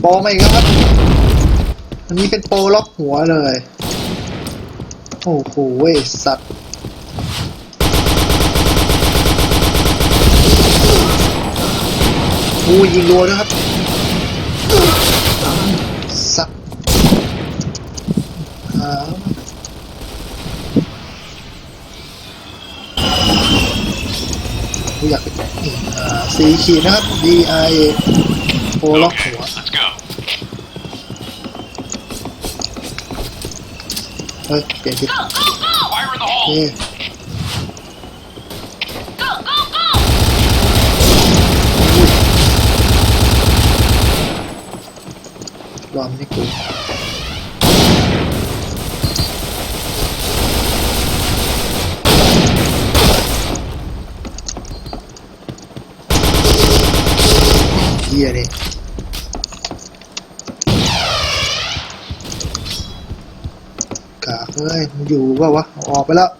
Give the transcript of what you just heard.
โปรมาอีกแล้วครับอันนี้เป็นโปรล็อกหัวเลย โอ้โหสัตว์อู้ยิงรัวนะครับ สัตว์อ่ากูอยากเป็นนี่อ่าสีขีดนะครับ D I โปรล็อกหัว Hadi gel gel. Gel. Lan ne koyayım? Diğeri. เอ้ยมันอยู่เปล่าวะ ออกไปแล้ว